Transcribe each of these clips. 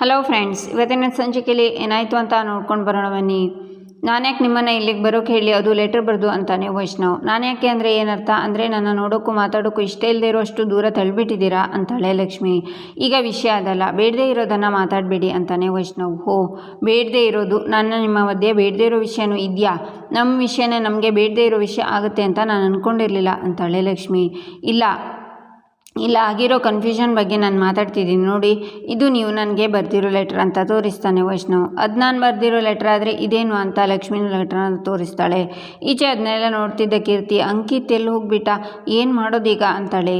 Hello friends ಇವತ್ತಿನ ಸಂಚಿಕೆಯಲ್ಲಿ ಏನಾಯಿತು ಅಂತ ನೋಡ್ಕೊಂಡು ಬರೋಣ ಬನ್ನಿ. ನಾನ್ಯಾಕೆ ನಿಮ್ಮನ್ನು ಇಲ್ಲಿಗೆ ಬರೋಕ್ಕೆ ಹೇಳಿ ಅದು ಲೆಟರ್ ಬರೆದು ಅಂತಾನೆ ವೈಷ್ಣವ್. ನಾನ್ಯಾಕೆ ಅಂದರೆ ಏನರ್ಥ ಅಂದರೆ ನನ್ನ ನೋಡೋಕ್ಕೂ ಮಾತಾಡೋಕ್ಕೂ ಇಷ್ಟ ಇಲ್ಲದೆ ಇರೋಷ್ಟು ದೂರ ತಳ್ಳಿಬಿಟ್ಟಿದ್ದೀರಾ ಅಂತಾಳೆ ಲಕ್ಷ್ಮಿ. ಈಗ ವಿಷಯ ಅದಲ್ಲ, ಬೇಡದೇ ಇರೋದನ್ನು ಮಾತಾಡಬೇಡಿ ಅಂತಾನೆ ವೈಷ್ಣವ್. ಹೋ, ಬೇಡದೇ ಇರೋದು ನನ್ನ ನಿಮ್ಮ ಮಧ್ಯೆ ಬೇಡದೇ ಇರೋ ವಿಷಯನೂ ಇದೆಯಾ? ನಮ್ಮ ವಿಷಯನೇ ನಮಗೆ ಬೇಡದೇ ಇರೋ ವಿಷಯ ಆಗುತ್ತೆ ಅಂತ ನಾನು ಅಂದ್ಕೊಂಡಿರಲಿಲ್ಲ ಅಂತಾಳೆ ಲಕ್ಷ್ಮಿ. ಇಲ್ಲ ಇಲ್ಲ, ಆಗಿರೋ ಕನ್ಫ್ಯೂಷನ್ ಬಗ್ಗೆ ನಾನು ಮಾತಾಡ್ತಿದ್ದೀನಿ. ನೋಡಿ, ಇದು ನೀವು ನನಗೆ ಬರ್ದಿರೋ ಲೆಟ್ರ್ ಅಂತ ತೋರಿಸ್ತಾನೆ ವೈಷ್ಣವ್. ಅದು ನಾನು ಬರ್ದಿರೋ ಲೆಟ್ರ್ ಆದರೆ ಇದೇನು ಅಂತ ಲಕ್ಷ್ಮಿನ ಲೆಟ್ರನ್ನ ತೋರಿಸ್ತಾಳೆ. ಈಚೆ ಅದನ್ನೆಲ್ಲ ನೋಡ್ತಿದ್ದ ಕೀರ್ತಿ, ಅಂಕಿತ್ ಎಲ್ಲಿ ಹೋಗ್ಬಿಟ್ಟ? ಏನು ಮಾಡೋದೀಗ? ಅಂತಾಳೆ.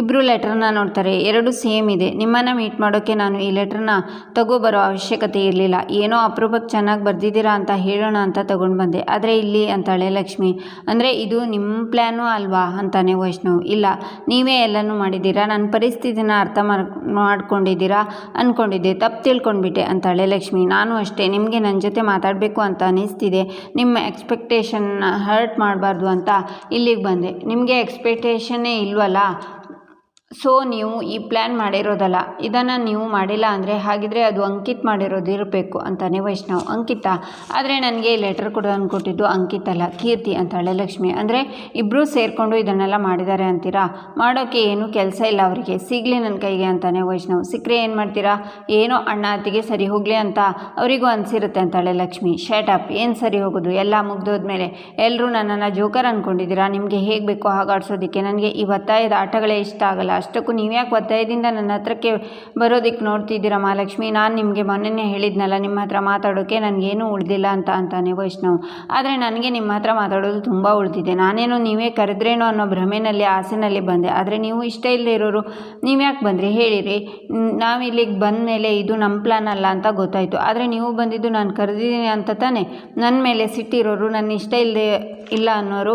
ಇಬ್ಬರು ಲೆಟ್ರನ್ನ ನೋಡ್ತಾರೆ. ಎರಡು ಸೇಮ್ ಇದೆ. ನಿಮ್ಮನ್ನು ಮೀಟ್ ಮಾಡೋಕ್ಕೆ ನಾನು ಈ ಲೆಟ್ರನ್ನ ತಗೋಬರೋ ಅವಶ್ಯಕತೆ ಇರಲಿಲ್ಲ. ಏನೋ ಅಪರೂಪಕ್ಕೆ ಚೆನ್ನಾಗಿ ಬರ್ದಿದ್ದೀರಾ ಅಂತ ಹೇಳೋಣ ಅಂತ ತಗೊಂಡು ಬಂದೆ. ಆದರೆ ಇಲ್ಲಿ ಅಂತಾಳೆ ಲಕ್ಷ್ಮಿ, ಅಂದರೆ ಇದು ನಿಮ್ಮ ಪ್ಲ್ಯಾನು ಅಲ್ವಾ? ಅಂತಾನೆ ವೈಷ್ಣವ್. ಇಲ್ಲ, ನೀವೇ ಎಲ್ಲನೂ ಮಾಡಿದ್ದೀರಾ ನನ್ನ ಪರಿಸ್ಥಿತಿನ ಅರ್ಥ ಮಾಡ್ ಮಾಡ್ಕೊಂಡಿದ್ದೀರಾ? ಅಂದ್ಕೊಂಡಿದ್ದೆ ತಪ್ಪು ತಿಳ್ಕೊಂಡ್ಬಿಟ್ಟೆ ಅಂತಾಳೆ ಲಕ್ಷ್ಮಿ. ನಾನು ಅಷ್ಟೇ. ನಿಮಗೆ ನನ್ನ ಜೊತೆ ಮಾತಾಡಬೇಕು ಅಂತ ಅನಿಸ್ತಿದೆ. ನಿಮ್ಮ ಎಕ್ಸ್ಪೆಕ್ಟೇಷನ್ನ ಹರ್ಟ್ ಮಾಡಬಾರ್ದು ಅಂತ ಇಲ್ಲಿಗೆ ಬಂದೆ. ನಿಮಗೆ ಎಕ್ಸ್ಪೆಕ್ಟೇಷನ್ನೇ ಇಲ್ವಲ್ಲ? ಸೊ ನೀವು ಈ ಪ್ಲ್ಯಾನ್ ಮಾಡಿರೋದಲ್ಲ, ಇದನ್ನು ನೀವು ಮಾಡಿಲ್ಲ ಅಂದರೆ ಹಾಗಿದ್ರೆ ಅದು ಅಂಕಿತ್ ಮಾಡಿರೋದು ಇರಬೇಕು ಅಂತಾನೆ ವೈಷ್ಣವ್. ಅಂಕಿತ, ಆದರೆ ನನಗೆ ಲೆಟರ್ ಕೂಡ ಅಂದ್ಕೊಟ್ಟಿದ್ದು ಅಂಕಿತ್ ಅಲ್ಲ, ಕೀರ್ತಿ ಅಂತಾಳೆ ಲಕ್ಷ್ಮಿ. ಅಂದರೆ ಇಬ್ಬರೂ ಸೇರಿಕೊಂಡು ಇದನ್ನೆಲ್ಲ ಮಾಡಿದ್ದಾರೆ ಅಂತೀರಾ? ಮಾಡೋಕ್ಕೆ ಏನೂ ಕೆಲಸ ಇಲ್ಲ ಅವರಿಗೆ. ಸಿಗಲಿ ನನ್ನ ಕೈಗೆ ಅಂತಾನೆ ವೈಷ್ಣವ್. ಸಿಕ್ಕರೆ ಏನು ಮಾಡ್ತೀರಾ? ಏನೋ ಅಣ್ಣ ಅತ್ತಿಗೆ ಸರಿ ಹೋಗಲಿ ಅಂತ ಅವರಿಗೂ ಅನಿಸಿರುತ್ತೆ ಅಂತಾಳೆ ಲಕ್ಷ್ಮಿ. ಅಪ್ ಏನು ಸರಿ ಹೋಗೋದು? ಎಲ್ಲ ಮುಗ್ದೋದ್ಮೇಲೆ ಎಲ್ಲರೂ ನನ್ನನ್ನು ಜೋಕರ್ ಅಂದ್ಕೊಂಡಿದ್ದೀರಾ ನಿಮಗೆ ಹೇಗೆ ಬೇಕೋ ಹಾಗೆ ಆಡ್ಸೋದಕ್ಕೆ ನನಗೆ ಈ ಒತ್ತಾಯದ ಆಟಗಳೇ ಇಷ್ಟ ಆಗಲ್ಲ. ಅಷ್ಟಕ್ಕೂ ನೀವ್ಯಾಕೆ ಒತ್ತಾಯದಿಂದ ನನ್ನ ಹತ್ರಕ್ಕೆ ಬರೋದಕ್ಕೆ ನೋಡ್ತಿದ್ದೀರಾ ಮಹಾಲಕ್ಷ್ಮಿ? ನಾನು ನಿಮಗೆ ಮೊನ್ನೆನೇ ಹೇಳಿದ್ನಲ್ಲ, ನಿಮ್ಮ ಹತ್ರ ಮಾತಾಡೋಕ್ಕೆ ನನಗೇನೂ ಉಳಿದಿಲ್ಲ ಅಂತ ಅಂತಾನೆ ವೈಷ್ಣವ್. ಆದರೆ ನನಗೆ ನಿಮ್ಮ ಹತ್ರ ಮಾತಾಡೋದು ತುಂಬ ಉಳಿದಿದೆ. ನಾನೇನು ನೀವೇ ಕರೆದ್ರೇನೋ ಅನ್ನೋ ಭ್ರಮೆನಲ್ಲಿ, ಆಸೆನಲ್ಲಿ ಬಂದೆ. ಆದರೆ ನೀವು ಇಷ್ಟ ಇಲ್ಲದೆ ಇರೋರು ನೀವ್ಯಾಕೆ ಬಂದರೆ? ಹೇಳಿರಿ. ನಾವು ಇಲ್ಲಿಗೆ ಬಂದ ಮೇಲೆ ಇದು ನಮ್ಮ ಪ್ಲ್ಯಾನ್ ಅಲ್ಲ ಅಂತ ಗೊತ್ತಾಯಿತು. ಆದರೆ ನೀವು ಬಂದಿದ್ದು ನಾನು ಕರೆದಿದ್ದೀನಿ ಅಂತ ತಾನೆ? ನನ್ನ ಮೇಲೆ ಸಿಟ್ಟಿರೋರು ನನ್ನ ಇಷ್ಟ ಇಲ್ಲದೆ ಇಲ್ಲ ಅನ್ನೋರು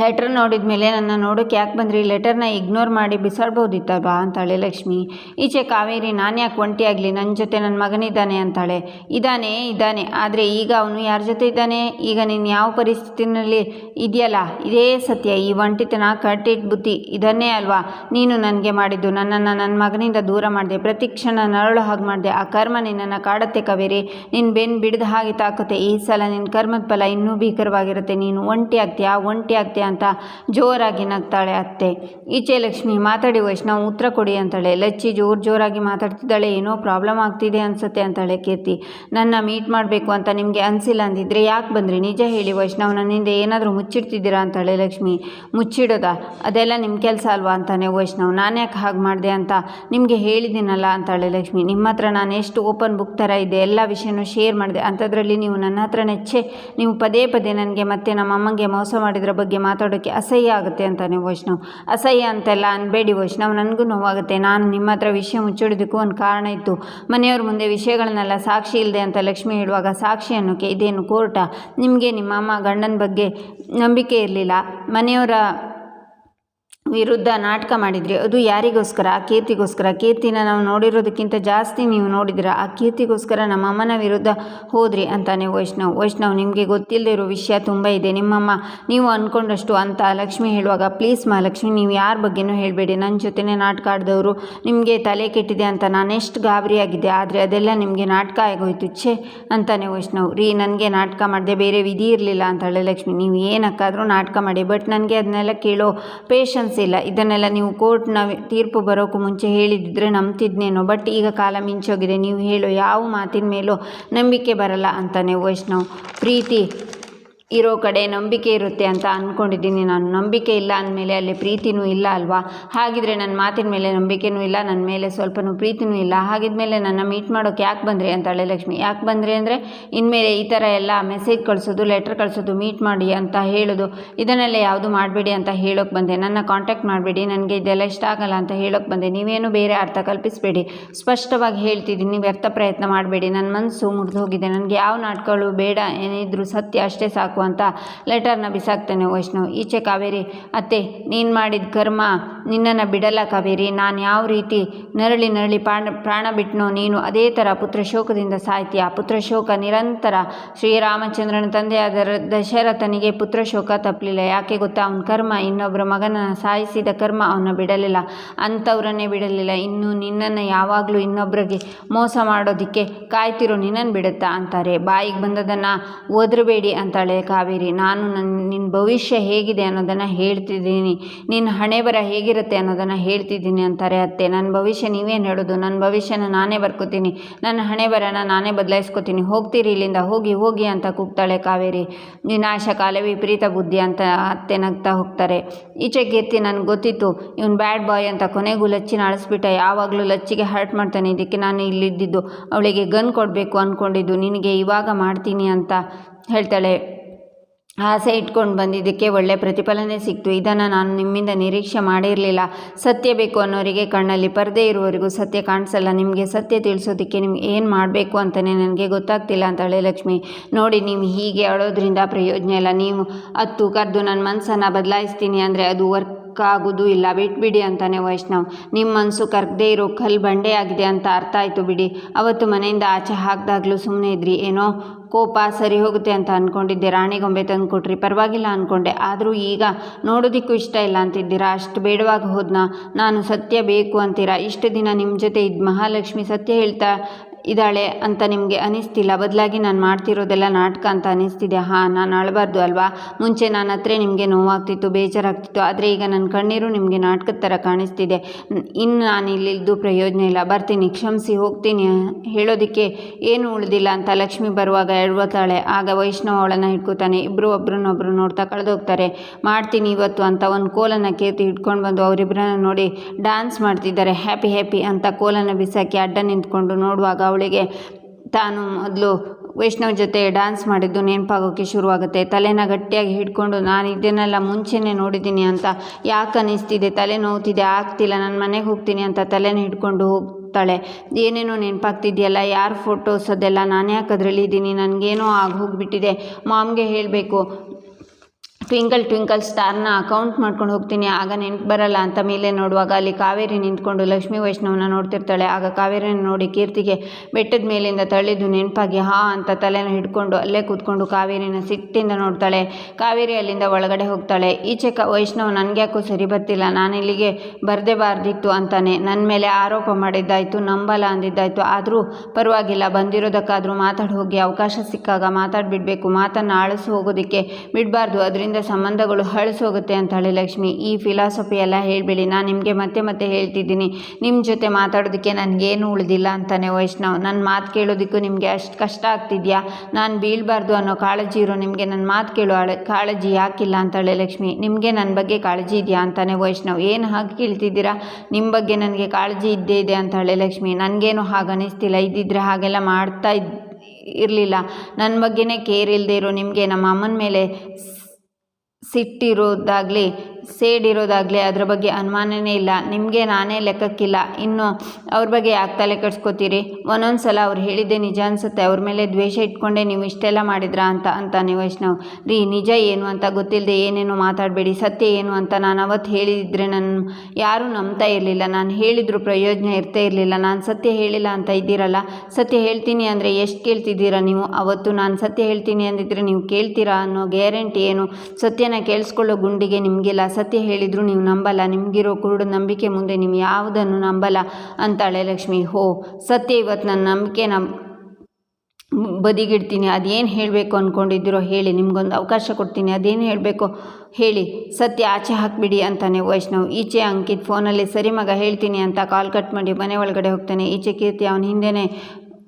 ಲೆಟರ್ ನೋಡಿದ ಮೇಲೆ ನನ್ನ ನೋಡೋಕೆ ಯಾಕೆ ಬಂದ್ರಿ? ಲೆಟರ್ನ ಇಗ್ನೋರ್ ಮಾಡಿ ಬಿಸಾಡ್ಬೋದಿತ್ತಲ್ವಾ? ಅಂತಾಳೆ ಲಕ್ಷ್ಮಿ. ಈಚೆ ಕಾವೇರಿ, ನಾನು ಯಾಕೆ ಒಂಟಿಯಾಗಲಿ ನನ್ನ ಜೊತೆ ನನ್ನ ಮಗನಿದ್ದಾನೆ ಅಂತಾಳೆ. ಇದ್ದಾನೆ ಇದ್ದಾನೆ ಆದರೆ ಈಗ ಅವನು ಯಾರ ಜೊತೆ ಇದ್ದಾನೆ? ಈಗ ನೀನು ಯಾವ ಪರಿಸ್ಥಿತಿನಲ್ಲಿ ಇದೆಯಲ್ಲ? ಇದೇ ಸತ್ಯ. ಈ ಒಂಟಿತನ ಕಟ್ಟಿಟ್ ಬುದ್ಧಿ ಇದನ್ನೇ ಅಲ್ವಾ? ನೀನು ನನಗೆ ಮಾಡಿದ್ದು. ನನ್ನನ್ನು ನನ್ನ ಮಗನಿಂದ ದೂರ ಮಾಡಿದೆ. ಪ್ರತಿ ಕ್ಷಣ ನರಳು ಹಾಗೆ ಮಾಡಿದೆ. ಆ ಕರ್ಮ ನಿನ್ನನ್ನು ಕಾಡುತ್ತೆ ಕಾವೇರಿ. ನಿನ್ನ ಬೆನ್ನು ಬಿಡ್ದ ಹಾಗೆ ತಾಕುತ್ತೆ. ಈ ಸಲ ನಿನ್ನ ಕರ್ಮದ ಫಲ ಇನ್ನೂ ಭೀಕರವಾಗಿರುತ್ತೆ. ನೀನು ಒಂಟಿ ಆಗ್ತೀಯಾ? ಒಂಟಿ ಆಗ್ತೀಯಾ? ಅಂತ ಜೋರಾಗಿ ನಗ್ತಾಳೆ ಅತ್ತೆ. ಈಚೆ ಲಕ್ಷ್ಮಿ, ಮಾತಾಡಿ ವೈಷ್ಣವ್, ಉತ್ತರ ಕೊಡಿ ಅಂತಾಳೆ. ಲಚ್ಚಿ ಜೋರು ಜೋರಾಗಿ ಮಾತಾಡ್ತಿದ್ದಾಳೆ. ಏನೋ ಪ್ರಾಬ್ಲಮ್ ಆಗ್ತಿದೆ ಅನ್ಸುತ್ತೆ ಅಂತಾಳೆ ಕೀರ್ತಿ. ನನ್ನ ಮೀಟ್ ಮಾಡಬೇಕು ಅಂತ ನಿಮಗೆ ಅನಿಸಿಲ್ಲ ಅಂದಿದ್ರೆ ಯಾಕೆ ಬಂದ್ರಿ? ನಿಜ ಹೇಳಿ ವೈಷ್ಣವ್ ನನ್ನಿಂದ ಏನಾದರೂ ಮುಚ್ಚಿಡ್ತಿದ್ದೀರಾ ಅಂತಾಳೆ ಲಕ್ಷ್ಮಿ. ಮುಚ್ಚಿಡೋದಾ? ಅದೆಲ್ಲ ನಿಮ್ಮ ಕೆಲಸ ಅಲ್ವಾ ಅಂತಾನೆ ವೈಷ್ಣವ್. ನಾನು ಯಾಕೆ ಹಾಗೆ ಮಾಡಿದೆ ಅಂತ ನಿಮಗೆ ಹೇಳಿದ್ದೀನಲ್ಲ ಅಂತಾಳೆ ಲಕ್ಷ್ಮಿ. ನಿಮ್ಮ ಹತ್ರ ನಾನು ಎಷ್ಟು ಓಪನ್ ಬುಕ್ ಥರ ಇದೆ, ಎಲ್ಲ ವಿಷಯನೂ ಶೇರ್ ಮಾಡಿದೆ. ಅಂಥದ್ರಲ್ಲಿ ನೀವು ನನ್ನ ಹತ್ರ ನೆಚ್ಚೆ ನೀವು ಪದೇ ಪದೇ ನನಗೆ ಮತ್ತೆ ನಮ್ಮ ಅಮ್ಮಂಗೆ ಮೋಸ ಮಾಡಿದ್ರ ಬಗ್ಗೆ ಮಾತಾಡೋಕ್ಕೆ ಅಸಹ್ಯ ಆಗುತ್ತೆ ಅಂತಾನೆ ವೈಷ್ಣವ್. ಅಸಹ್ಯ ಅಂತೆಲ್ಲ ಅನ್ಬೇಡಿ ವೈಷ್ಣವ್, ನನಗೂ ನೋವಾಗುತ್ತೆ. ನಾನು ನಿಮ್ಮ ಹತ್ರ ವಿಷಯ ಮುಚ್ಚಿಡೋದಕ್ಕೂ ಒಂದು ಕಾರಣ ಇತ್ತು. ಮನೆಯವ್ರ ಮುಂದೆ ವಿಷಯಗಳನ್ನೆಲ್ಲ ಸಾಕ್ಷಿ ಇಲ್ಲದೆ ಅಂತ ಲಕ್ಷ್ಮಿ ಹೇಳುವಾಗ ಸಾಕ್ಷಿ ಅನ್ನೋಕ್ಕೆ ಇದೇನು ಕೋರ್ಟ? ನಿಮಗೆ ನಿಮ್ಮ ಅಮ್ಮ ಗಂಡನ ಬಗ್ಗೆ ನಂಬಿಕೆ ಇರಲಿಲ್ಲ. ಮನೆಯವರ ವಿರುದ್ಧ ನಾಟಕ ಮಾಡಿದ್ರಿ ಅದು ಯಾರಿಗೋಸ್ಕರ? ಆ ಕೀರ್ತಿಗೋಸ್ಕರ? ಕೀರ್ತಿನ ನಾವು ನೋಡಿರೋದಕ್ಕಿಂತ ಜಾಸ್ತಿ ನೀವು ನೋಡಿದಿರ ಆ ಕೀರ್ತಿಗೋಸ್ಕರ ನಮ್ಮ ಅಮ್ಮನ ವಿರುದ್ಧ ಹೋದ್ರಿ ಅಂತಾನೆ ವೈಷ್ಣವ್. ವೈಷ್ಣವ್, ನಿಮಗೆ ಗೊತ್ತಿಲ್ಲದೆ ಇರೋ ವಿಷಯ ತುಂಬ ಇದೆ. ನಿಮ್ಮಮ್ಮ, ನೀವು ಅಂದ್ಕೊಂಡಷ್ಟು ಅಂತ ಲಕ್ಷ್ಮಿ ಹೇಳುವಾಗ, ಪ್ಲೀಸ್ ಮಹಾಲಕ್ಷ್ಮಿ ನೀವು ಯಾರ ಬಗ್ಗೆನೂ ಹೇಳಬೇಡಿ. ನನ್ನ ಜೊತೆನೇ ನಾಟಕ ಆಡಿದವರು ನಿಮಗೆ ತಲೆ ಕೆಟ್ಟಿದೆ ಅಂತ ನಾನೆಷ್ಟು ಗಾಬರಿಯಾಗಿದ್ದೆ ಆದರೆ ಅದೆಲ್ಲ ನಿಮಗೆ ನಾಟಕ ಆಗೋಯ್ತು. ಛೇ! ಅಂತಾನೆ ವೈಷ್ಣವ್. ರೀ, ನನಗೆ ನಾಟಕ ಮಾಡಿದೆ ಬೇರೆ ವಿಧಿ ಇರಲಿಲ್ಲ ಅಂತಾಳೆ ಲಕ್ಷ್ಮಿ. ನೀವು ಏನಕ್ಕಾದರೂ ನಾಟಕ ಮಾಡಿ, ಬಟ್ ನನಗೆ ಅದನ್ನೆಲ್ಲ ಕೇಳೋ ಪೇಷನ್ಸ್ ಇಲ್ಲ. ಇದನ್ನೆಲ್ಲ ನೀವು ಕೋರ್ಟ್ನ ತೀರ್ಪು ಬರೋಕ್ಕೂ ಮುಂಚೆ ಹೇಳಿದಿದ್ರೆ ನಂಬ್ತಿದ್ನೇನೋ ಬಟ್ ಈಗ ಕಾಲ ಮಿಂಚೋಗಿದೆ. ನೀವು ಹೇಳೋ ಯಾವ ಮಾತಿನ ಮೇಲೂ ನಂಬಿಕೆ ಬರಲ್ಲ ಅಂತಾನೆ ವೈಷ್ಣವ್. ಪ್ರೀತಿ ಇರೋ ಕಡೆ ನಂಬಿಕೆ ಇರುತ್ತೆ ಅಂತ ಅಂದ್ಕೊಂಡಿದ್ದೀನಿ ನಾನು ನಂಬಿಕೆ ಇಲ್ಲ ಅಂದಮೇಲೆ ಅಲ್ಲಿ ಪ್ರೀತಿನೂ ಇಲ್ಲ ಅಲ್ವಾ? ಹಾಗಿದ್ರೆ ನನ್ನ ಮಾತಿನ ಮೇಲೆ ನಂಬಿಕೆನೂ ಇಲ್ಲ ನನ್ನ ಮೇಲೆ ಸ್ವಲ್ಪನೂ ಪ್ರೀತಿನೂ ಇಲ್ಲ. ಹಾಗಿದ್ಮೇಲೆ ನನ್ನ ಮೀಟ್ ಮಾಡೋಕೆ ಯಾಕೆ ಬಂದ್ರಿ ಅಂತಾಳೆ ಲಕ್ಷ್ಮಿ. ಯಾಕೆ ಬಂದ್ರಿ ಅಂದರೆ, ಇನ್ಮೇಲೆ ಈ ಥರ ಎಲ್ಲ ಮೆಸೇಜ್ ಕಳಿಸೋದು ಲೆಟ್ರ್ ಕಳಿಸೋದು ಮೀಟ್ ಮಾಡಿ ಅಂತ ಹೇಳೋದು, ಇದನ್ನೆಲ್ಲ ಯಾವುದು ಮಾಡಬೇಡಿ ಅಂತ ಹೇಳೋಕೆ ಬಂದೆ. ನನ್ನ ಕಾಂಟ್ಯಾಕ್ಟ್ ಮಾಡಬೇಡಿ, ನನಗೆ ಇದೆಲ್ಲ ಇಷ್ಟ ಆಗಲ್ಲ ಅಂತ ಹೇಳೋಕೆ ಬಂದೆ. ನೀವೇನು ಬೇರೆ ಅರ್ಥ ಕಲ್ಪಿಸಬೇಡಿ. ಸ್ಪಷ್ಟವಾಗಿ ಹೇಳ್ತಿದ್ದೀನಿ ವ್ಯರ್ಥ ಪ್ರಯತ್ನ ಮಾಡಬೇಡಿ. ನನ್ನ ಮನಸ್ಸು ಮುರಿದು ಹೋಗಿದೆ ನನಗೆ ಯಾವ ನಾಟಕಗಳು ಬೇಡ ಏನಿದ್ರು ಸತ್ಯ ಅಷ್ಟೇ ಸಾಕು ಅಂತ ಲೆಟರ್ನ ಬಿಸಾಕ್ತಾನೆ ವೈಷ್ಣವ್. ಈಚೆ ಕಾವೇರಿ, ಅತ್ತೆ, ನೀನು ಮಾಡಿದ ಕರ್ಮ ನಿನ್ನನ್ನು ಬಿಡಲ್ಲ ಕಾವೇರಿ. ನಾನು ಯಾವ ರೀತಿ ನರಳಿ ನರಳಿ ಪ್ರಾಣ ಪ್ರಾಣ ಬಿಟ್ನೋ ನೀನು ಅದೇ ಥರ ಪುತ್ರಶೋಕದಿಂದ ಸಾಯ್ತೀಯ. ಪುತ್ರಶೋಕ ನಿರಂತರ ಶ್ರೀರಾಮಚಂದ್ರನ ತಂದೆಯಾದ ದಶರಥನಿಗೆ ಪುತ್ರಶೋಕ ತಪ್ಪಲಿಲ್ಲ ಯಾಕೆ ಗೊತ್ತಾ? ಅವನ ಕರ್ಮ ಇನ್ನೊಬ್ಬರ ಮಗನನ್ನು ಸಾಯಿಸಿದ ಕರ್ಮ ಅವನ್ನ ಬಿಡಲಿಲ್ಲ. ಅಂಥವ್ರನ್ನೇ ಬಿಡಲಿಲ್ಲ. ಇನ್ನು ನಿನ್ನನ್ನು ಯಾವಾಗಲೂ ಇನ್ನೊಬ್ಬರಿಗೆ ಮೋಸ ಮಾಡೋದಕ್ಕೆ ಕಾಯ್ತಿರೋ ನಿನ್ನನ್ನು ಬಿಡುತ್ತಾ ಅಂತಾರೆ. ಬಾಯಿಗೆ ಬಂದದನ್ನು ಓದರಬೇಡಿ ಅಂತಾಳೆ. ಕಾವೇರಿ, ನಾನು ನನ್ನ ನಿನ್ನ ಭವಿಷ್ಯ ಹೇಗಿದೆ ಅನ್ನೋದನ್ನು ಹೇಳ್ತಿದ್ದೀನಿ. ನಿನ್ನ ಹಣೆ ಬರ ಹೇಗಿರುತ್ತೆ ಅನ್ನೋದನ್ನು ಹೇಳ್ತಿದ್ದೀನಿ ಅಂತಾರೆ ಅತ್ತೆ. ನನ್ನ ಭವಿಷ್ಯ ನೀವೇನು ಹೇಳೋದು ನನ್ನ ಭವಿಷ್ಯನ ನಾನೇ ಬರ್ಕೋತೀನಿ. ನನ್ನ ಹಣೆ ಬರನ ನಾನೇ ಬದಲಾಯಿಸ್ಕೋತೀನಿ. ಹೋಗ್ತೀರಿ ಇಲ್ಲಿಂದ, ಹೋಗಿ ಹೋಗಿ ಅಂತ ಕೂಗ್ತಾಳೆ ಕಾವೇರಿ. ವಿನಾಶ ಕಾಲ, ವಿಪರೀತ ಬುದ್ಧಿ ಅಂತ ಅತ್ತೆ ನಗ್ತಾ ಹೋಗ್ತಾರೆ. ಈಚೆ ಕೀರ್ತಿ ನನಗೆ ಗೊತ್ತಿತ್ತು. ಇವನು ಬ್ಯಾಡ್ ಬಾಯ್ ಅಂತ ಕೊನೆಗೂ ಲಚ್ಚಿನ ಅಳಿಸ್ಬಿಟ್ಟ. ಯಾವಾಗಲೂ ಲಚ್ಚಿಗೆ ಹರ್ಟ್ ಮಾಡ್ತಾನೆ. ಇದಕ್ಕೆ ನಾನು ಇಲ್ಲಿದ್ದಿದ್ದು. ಅವಳಿಗೆ ಗನ್ ಕೊಡಬೇಕು ಅಂದ್ಕೊಂಡಿದ್ದು ನಿನಗೆ ಇವಾಗ ಮಾಡ್ತೀನಿ ಅಂತ ಹೇಳ್ತಾಳೆ. ಆಸೆ ಇಟ್ಕೊಂಡು ಬಂದಿದ್ದಕ್ಕೆ ಒಳ್ಳೆ ಪ್ರತಿಫಲನೆ ಸಿಕ್ತು. ಇದನ್ನು ನಾನು ನಿಮ್ಮಿಂದ ನಿರೀಕ್ಷೆ ಮಾಡಿರಲಿಲ್ಲ. ಸತ್ಯ ಬೇಕು ಅನ್ನೋರಿಗೆ ಕಣ್ಣಲ್ಲಿ ಪರದೆ ಇರುವವರೆಗೂ ಸತ್ಯ ಕಾಣಿಸಲ್ಲ. ನಿಮಗೆ ಸತ್ಯ ತಿಳಿಸೋದಕ್ಕೆ ನಿಮ್ಗೆ ಏನು ಮಾಡಬೇಕು ಅಂತಲೇ ನನಗೆ ಗೊತ್ತಾಗ್ತಿಲ್ಲ ಅಂತ ಹೇಳಿ ಲಕ್ಷ್ಮಿ. ನೋಡಿ, ನೀವು ಹೀಗೆ ಅಳೋದ್ರಿಂದ ಪ್ರಯೋಜನ ಇಲ್ಲ. ನೀವು ಹತ್ತು ಕರೆದು ನನ್ನ ಮನಸ್ಸನ್ನು ಬದಲಾಯಿಸ್ತೀನಿ ಅಂದರೆ ಅದು ವರ್ಕ್ ಆಗೋದು ಇಲ್ಲ. ಬಿಟ್ಬಿಡಿ ಅಂತಾನೆ ವೈಷ್ಣವ್. ನಿಮ್ಮ ಮನಸ್ಸು ಕರ್ಗದೇ ಇರೋ ಕಲ್ಲು ಬಂಡೆ ಆಗಿದೆ ಅಂತ ಅರ್ಥ ಆಯಿತು ಬಿಡಿ. ಅವತ್ತು ಮನೆಯಿಂದ ಆಚೆ ಹಾಕಿದಾಗಲೂ ಸುಮ್ಮನೆ ಇದ್ರಿ. ಏನೋ ಕೋಪ ಸರಿ ಹೋಗುತ್ತೆ ಅಂತ ಅಂದ್ಕೊಂಡಿದ್ದೆ ರಾಣಿಗೊಂಬೆ ತಂದು ಕೊಟ್ರಿ, ಪರವಾಗಿಲ್ಲ ಅಂದ್ಕೊಂಡೆ ಆದರೂ ಈಗ ನೋಡೋದಕ್ಕೂ ಇಷ್ಟ ಇಲ್ಲ ಅಂತಿದ್ದೀರಾ? ಅಷ್ಟು ಬೇಡವಾಗಿ ಹೋದ್ನಾ? ನಾನು ಸತ್ಯ ಬೇಕು ಅಂತೀರಾ? ಇಷ್ಟು ದಿನ ನಿಮ್ಮ ಜೊತೆ ಇದ್ದ ಮಹಾಲಕ್ಷ್ಮಿ ಸತ್ಯ ಹೇಳ್ತಾ ಇದ್ದಾಳೆ ಅಂತ ನಿಮಗೆ ಅನಿಸ್ತಿಲ್ಲ? ಬದಲಾಗಿ ನಾನು ಮಾಡ್ತಿರೋದೆಲ್ಲ ನಾಟಕ ಅಂತ ಅನಿಸ್ತಿದೆ. ಹಾಂ, ನಾನು ಅಳಬಾರ್ದು ಅಲ್ವಾ? ಮುಂಚೆ ನನ್ನ ಹತ್ರ ನಿಮಗೆ ನೋವಾಗ್ತಿತ್ತು, ಬೇಜಾರಾಗ್ತಿತ್ತು. ಆದರೆ ಈಗ ನನ್ನ ಕಣ್ಣೀರು ನಿಮಗೆ ನಾಟಕದ ಥರ ಕಾಣಿಸ್ತಿದೆ. ಇನ್ನು ನಾನು ಇಲ್ಲಿದ್ದು ಪ್ರಯೋಜನ ಇಲ್ಲ. ಬರ್ತೀನಿ, ಕ್ಷಮಿಸಿ, ಹೋಗ್ತೀನಿ. ಹೇಳೋದಕ್ಕೆ ಏನು ಉಳಿದಿಲ್ಲ ಅಂತ ಲಕ್ಷ್ಮಿ ಬರುವಾಗ ಎಡವತಾಳೆ ಆಗ ವೈಷ್ಣವ ಅವಳನ್ನು ಹಿಡ್ಕೋತಾನೆ. ಇಬ್ಬರು ಒಬ್ರನ್ನೊಬ್ರು ನೋಡ್ತಾ ಕಳೆದೋಗ್ತಾರೆ. ಮಾಡ್ತೀನಿ ಇವತ್ತು ಅಂತ ಒಂದು ಕೋಲನ್ನು ಕೇತಿ ಹಿಡ್ಕೊಂಡು ಬಂದು ಅವರಿಬ್ಬರನ್ನ ನೋಡಿ ಡ್ಯಾನ್ಸ್ ಮಾಡ್ತಿದ್ದಾರೆ. ಹ್ಯಾಪಿ ಹ್ಯಾಪಿ ಅಂತ ಕೋಲನ್ನು ಬಿಸಾಕಿ ಅಡ್ಡ ನಿಂತ್ಕೊಂಡು ನೋಡುವಾಗ ಅವಳಿಗೆ, ತಾನು ಮೊದಲು ವೈಷ್ಣವ್ ಜೊತೆ ಡ್ಯಾನ್ಸ್ ಮಾಡಿದ್ದು ನೆನಪಾಗೋಕ್ಕೆ ಶುರುವಾಗುತ್ತೆ. ತಲೆನ ಗಟ್ಟಿಯಾಗಿ ಹಿಡ್ಕೊಂಡು ನಾನು ಇದನ್ನೆಲ್ಲ ಮುಂಚೆನೇ ನೋಡಿದ್ದೀನಿ ಅಂತ ಯಾಕೆ ಅನ್ನಿಸ್ತಿದೆ ತಲೆ ನೋವುತ್ತಿದೆ ಆಗ್ತಿಲ್ಲ, ನಾನು ಮನೆಗೆ ಹೋಗ್ತೀನಿ ಅಂತ ತಲೆನ ಹಿಡ್ಕೊಂಡು ಹೋಗ್ತಾಳೆ. ಏನೇನೋ ನೆನಪಾಗ್ತಿದೆಯಲ್ಲ, ಯಾರ ಫೋಟೋಸ್ ಅದೆಲ್ಲ? ನಾನು ಯಾಕೆ ಅದರಲ್ಲಿ ಇದ್ದೀನಿ? ನನಗೇನೋ ಆಗಿ ಹೋಗಿಬಿಟ್ಟಿದೆ. ಮಾಮ್ಗೆ ಹೇಳಬೇಕು ಟ್ವಿಂಕಲ್ ಟ್ವಿಂಕಲ್ ಸ್ಟಾರ್ನ ಅಕೌಂಟ್ ಮಾಡ್ಕೊಂಡು ಹೋಗ್ತೀನಿ, ಆಗ ನೆನ್ಪು ಬರಲ್ಲ ಅಂತ ಮೇಲೆ ನೋಡುವಾಗ ಅಲ್ಲಿ ಕಾವೇರಿ ನಿಂತ್ಕೊಂಡು ಲಕ್ಷ್ಮೀ ವೈಷ್ಣವನ ನೋಡ್ತಿರ್ತಾಳೆ. ಆಗ ಕಾವೇರಿನ ನೋಡಿ ಕೀರ್ತಿಗೆ ಬೆಟ್ಟದ ಮೇಲಿಂದ ತಳ್ಳಿದ್ದು ನೆನಪಾಗಿ, ಹಾ ಅಂತ ತಲೆನ ಹಿಡ್ಕೊಂಡು ಅಲ್ಲೇ ಕೂತ್ಕೊಂಡು ಕಾವೇರಿನ ಸಿಟ್ಟಿಂದ ನೋಡ್ತಾಳೆ. ಕಾವೇರಿ ಅಲ್ಲಿಂದ ಒಳಗಡೆ ಹೋಗ್ತಾಳೆ. ಈಚೆ ಕ ವೈಷ್ಣವ್, ನನಗ್ಯಾಕೂ ಸರಿ ಬರ್ತಿಲ್ಲ, ನಾನು ಇಲ್ಲಿಗೆ ಬರದೇ ಬಾರ್ದಿತ್ತು ಅಂತಾನೆ. ನನ್ನ ಮೇಲೆ ಆರೋಪ ಮಾಡಿದ್ದಾಯಿತು, ನಂಬಲ್ಲ ಅಂದಿದ್ದಾಯಿತು. ಆದರೂ ಪರವಾಗಿಲ್ಲ, ಬಂದಿರೋದಕ್ಕಾದರೂ ಮಾತಾಡಿ ಹೋಗಿ, ಅವಕಾಶ ಸಿಕ್ಕಾಗ ಮಾತಾಡಿಬಿಡ್ಬೇಕು. ಮಾತನ್ನು ಆಳಿಸಿ ಹೋಗೋದಕ್ಕೆ ಬಿಡಬಾರ್ದು. ಅದರಿಂದ ಸಂಬಂಧಗಳು ಹಳಸೋಗುತ್ತೆ ಅಂತಾಳೆ ಲಕ್ಷ್ಮಿ. ಈ ಫಿಲಾಸಫಿ ಎಲ್ಲ ಹೇಳಬೇಡಿ. ನಾನು ನಿಮಗೆ ಮತ್ತೆ ಮತ್ತೆ ಹೇಳ್ತಿದ್ದೀನಿ. ನಿಮ್ಮ ಜೊತೆ ಮಾತಾಡೋದಕ್ಕೆ ನನಗೇನು ಉಳಿದಿಲ್ಲ ಅಂತಾನೆ ವೈಷ್ಣವ್. ನನ್ನ ಮಾತು ಕೇಳೋದಕ್ಕೂ ನಿಮಗೆ ಅಷ್ಟು ಕಷ್ಟ ಆಗ್ತಿದೆಯಾ? ನಾನು ಬೀಳಬಾರ್ದು ಅನ್ನೋ ಕಾಳಜಿ ಇರೋ ನಿಮಗೆ ನನ್ನ ಮಾತು ಕೇಳೋ ಕಾಳಜಿ ಯಾಕಿಲ್ಲ ಅಂತಾಳೆ ಲಕ್ಷ್ಮಿ. ನಿಮಗೆ ನನ್ನ ಬಗ್ಗೆ ಕಾಳಜಿ ಇದೆಯಾ ಅಂತಾನೆ ವೈಷ್ಣವ್. ಏನು ಹಾಗೆ ಕೇಳ್ತಿದ್ದೀರಾ? ನಿಮ್ಮ ಬಗ್ಗೆ ನನಗೆ ಕಾಳಜಿ ಇದ್ದೇ ಇದೆ ಅಂತಾಳೆ ಲಕ್ಷ್ಮಿ. ನನಗೇನು ಹಾಗೆ ಅನಿಸ್ತಿಲ್ಲ. ಇದ್ದಿದ್ರೆ ಹಾಗೆಲ್ಲ ಮಾಡ್ತಾ ಇದ್, ಇರಲಿಲ್ಲ. ನನ್ನ ಬಗ್ಗೆನೇ ಕೇರ್ ಇಲ್ಲದೆ ಇರೋ ನಿಮಗೆ ನಮ್ಮ ಅಮ್ಮನ ಮೇಲೆ ಸಿಟ್ಟಿರೋದಾಗಲಿ ಸೇಡಿರೋದಾಗಲಿ ಅದ್ರ ಬಗ್ಗೆ ಅನುಮಾನನೇ ಇಲ್ಲ. ನಿಮಗೆ ನಾನೇ ಲೆಕ್ಕಕ್ಕಿಲ್ಲ. ಇನ್ನು ಅವ್ರ ಬಗ್ಗೆ ಯಾಕೆ ತಲೆ ಕೆಡ್ಸ್ಕೊತೀರಿ? ಒಂದೊಂದು ಸಲ ಅವ್ರು ಹೇಳಿದ್ದೆ ನಿಜ ಅನಿಸುತ್ತೆ. ಅವ್ರ ಮೇಲೆ ದ್ವೇಷ ಇಟ್ಕೊಂಡೆ ನೀವು ಇಷ್ಟೆಲ್ಲ ಮಾಡಿದ್ರಾ ಅಂತ ಅಂತಾನೆ ವೈಷ್ಣವ್. ರೀ, ನಿಜ ಏನು ಅಂತ ಗೊತ್ತಿಲ್ಲದೆ ಏನೇನು ಮಾತಾಡಬೇಡಿ. ಸತ್ಯ ಏನು ಅಂತ ನಾನು ಅವತ್ತು ಹೇಳಿದರೆ ನನ್ನ ಯಾರೂ ನಂಬ್ತಾ ಇರಲಿಲ್ಲ. ನಾನು ಹೇಳಿದ್ರು ಪ್ರಯೋಜನ ಇರ್ತೇ ಇರಲಿಲ್ಲ. ನಾನು ಸತ್ಯ ಹೇಳಿಲ್ಲ ಅಂತ ಇದ್ದೀರಲ್ಲ? ಸತ್ಯ ಹೇಳ್ತೀನಿ ಅಂದರೆ ಎಷ್ಟು ಕೇಳ್ತಿದ್ದೀರಾ ನೀವು? ಅವತ್ತು ನಾನು ಸತ್ಯ ಹೇಳ್ತೀನಿ ಅಂದಿದ್ರೆ ನೀವು ಕೇಳ್ತೀರಾ ಅನ್ನೋ ಗ್ಯಾರಂಟಿ ಏನು? ಸತ್ಯನ ಕೇಳಿಸ್ಕೊಳ್ಳೋ ಗುಂಡಿಗೆ ನಿಮಗಿಲ್ಲ ಸತ್ಯ ಹೇಳಿದ್ರು ನೀವು ನಂಬಲ್ಲ, ನಿಮಗಿರೋ ಕುರುಡು ನಂಬಿಕೆ ಮುಂದೆ ನೀವು ಯಾವುದನ್ನು ನಂಬಲ್ಲ ಅಂತಾಳೆ ಲಕ್ಷ್ಮಿ. ಹೋ, ಸತ್ಯ ಇವತ್ತು ನನ್ನ ನಂಬಿಕೆನ ಬದಿಗಿಡ್ತೀನಿ. ಅದೇನು ಹೇಳಬೇಕು ಅಂದ್ಕೊಂಡಿದ್ದೀರೋ ಹೇಳಿ, ನಿಮಗೊಂದು ಅವಕಾಶ ಕೊಡ್ತೀನಿ. ಅದೇನು ಹೇಳಬೇಕು ಹೇಳಿ, ಸತ್ಯ ಆಚೆ ಹಾಕಿಬಿಡಿ ಅಂತಾನೆ ವೈಷ್ಣವ್. ಈಚೆ ಅಂಕಿತ್ ಫೋನಲ್ಲಿ ಸರಿ ಮಗ ಹೇಳ್ತೀನಿ ಅಂತ ಕಾಲ್ ಕಟ್ ಮಾಡಿ ಮನೆ ಒಳಗಡೆ ಹೋಗ್ತಾನೆ. ಈಚೆ ಕೀರ್ತಿ ಅವನ ಹಿಂದೆನೇ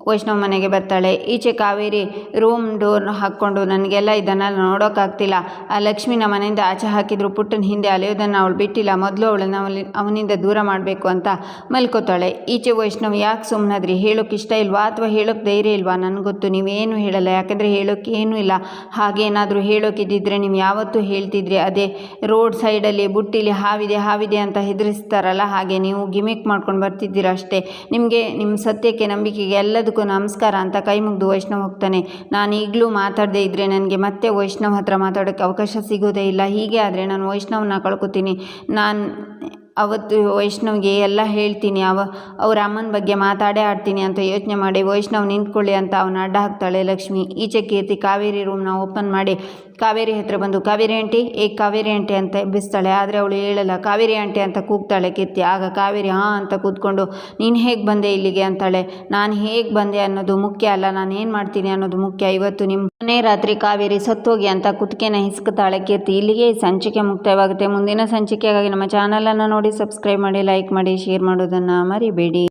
ವೈಷ್ಣವ್ ಮನೆಗೆ ಬರ್ತಾಳೆ. ಈಚೆ ಕಾವೇರಿ ರೂಮ್ ಡೋರ್ ಹಾಕ್ಕೊಂಡು ನನಗೆಲ್ಲ ಇದನ್ನು ನೋಡೋಕ್ಕಾಗ್ತಿಲ್ಲ ಆ ಲಕ್ಷ್ಮಿನ ಮನೆಯಿಂದ ಆಚೆ ಹಾಕಿದ್ರು ಪುಟ್ಟನ ಹಿಂದೆ ಅಲೆಯೋದನ್ನು ಅವಳು ಬಿಟ್ಟಿಲ್ಲ. ಮೊದಲು ಅವಳನ್ನು ಅವಳಿ, ಅವನಿಂದ ದೂರ ಮಾಡಬೇಕು ಅಂತ ಮಲ್ಕೋತಾಳೆ. ಈಚೆ ವೈಷ್ಣವ್ ಯಾಕೆ ಸುಮ್ಮನಾದ್ರಿ ಹೇಳೋಕೆ ಇಷ್ಟ ಇಲ್ವಾ? ಅಥವಾ ಹೇಳೋಕೆ ಧೈರ್ಯ ಇಲ್ವಾ? ನನಗೆ ಗೊತ್ತು, ನೀವೇನು ಹೇಳಲ್ಲ. ಯಾಕಂದರೆ ಹೇಳೋಕೆ ಏನೂ ಇಲ್ಲ. ಹಾಗೇನಾದರೂ ಹೇಳೋಕಿದ್ದಿದ್ರೆ ನೀವು ಯಾವತ್ತೂ ಹೇಳ್ತಿದ್ರಿ. ಅದೇ ರೋಡ್ ಸೈಡಲ್ಲಿ ಬುಟ್ಟಿಲಿ ಹಾವಿದೆ ಹಾವಿದೆ ಅಂತ ಹೆದರಿಸ್ತಾರಲ್ಲ ಹಾಗೆ ನೀವು ಗಿಮಿಕ್ ಮಾಡ್ಕೊಂಡು ಬರ್ತಿದ್ದೀರ ಅಷ್ಟೇ. ನಿಮಗೆ ನಿಮ್ಮ ಸತ್ಯಕ್ಕೆ ನಂಬಿಕೆಗೆ ಎಲ್ಲದಕ್ಕೂ ಎಲ್ಲರಿಗೂ ನಮಸ್ಕಾರ ಅಂತ ಕೈ ಮುಗಿದು ವೈಷ್ಣವ್ ಹೋಗ್ತಾನೆ. ನಾನು ಈಗಲೂ ಮಾತಾಡದೆ ಇದ್ದರೆ ನನಗೆ ಮತ್ತೆ ವೈಷ್ಣವ್ ಹತ್ರ ಮಾತಾಡೋಕ್ಕೆ ಅವಕಾಶ ಸಿಗೋದೇ ಇಲ್ಲ. ಹೀಗೆ ಆದರೆ ನಾನು ವೈಷ್ಣವನ್ನ ಕಳ್ಕೊತೀನಿ. ನಾನು ಅವತ್ತು ವೈಷ್ಣವ್ಗೆ ಎಲ್ಲ ಹೇಳ್ತೀನಿ. ಅವ, ಅವ್ರ ಅಮ್ಮನ ಬಗ್ಗೆ ಮಾತಾಡೇ ಆಡ್ತೀನಿ ಅಂತ ಯೋಚನೆ ಮಾಡಿ ವೈಷ್ಣವ್ ನಿಂತ್ಕೊಳ್ಳಿ ಅಂತ ಅವನ ಅಡ್ಡ ಹಾಕ್ತಾಳೆ ಲಕ್ಷ್ಮಿ. ಈಚೆ ಕೀರ್ತಿ ಕಾವೇರಿ ರೂಮ್ನ ಓಪನ್ ಮಾಡಿ ಕಾವೇರಿ ಹತ್ರ ಬಂದು, ಕಾವೇರಿ ಆಂಟಿ, ಏ ಕಾವೇರಿ ಆಂಟಿ ಅಂತ ಎಬ್ಬಿಸ್ತಾಳೆ. ಆದರೆ ಅವಳು ಹೇಳಲ್ಲ, ಕಾವೇರಿ ಆಂಟಿ ಅಂತ ಕೂಗ್ತಾಳೆ ಕೆತ್ತಿ. ಆಗ ಕಾವೇರಿ ಹಾಂ ಅಂತ ಕೂತ್ಕೊಂಡು, ನೀನು ಹೇಗೆ ಬಂದೆ ಇಲ್ಲಿಗೆ? ಅಂತಾಳೆ. ನಾನು ಹೇಗೆ ಬಂದೆ ಅನ್ನೋದು ಮುಖ್ಯ ಅಲ್ಲ, ನಾನು ಏನು ಮಾಡ್ತೀನಿ ಅನ್ನೋದು ಮುಖ್ಯ. ಇವತ್ತು ನಿಮ್ಮ ಮನೆ ರಾತ್ರಿ ಕಾವೇರಿ ಸತ್ತೋಗಿ ಅಂತ ಕುತ್ತಿಗೆನ ಹಿಸ್ಕುತ್ತಾಳೆ ಕೀರ್ತಿ ಇಲ್ಲಿಗೆ ಸಂಚಿಕೆ ಮುಕ್ತಾಯವಾಗುತ್ತೆ ಮುಂದಿನ ಸಂಚಿಕೆಗಾಗಿ ನಮ್ಮ ಚಾನಲನ್ನು ನೋಡಿ ಸಬ್ಸ್ಕ್ರೈಬ್ ಮಾಡಿ ಲೈಕ್ ಮಾಡಿ ಶೇರ್ ಮಾಡೋದನ್ನು ಮರಿಬೇಡಿ.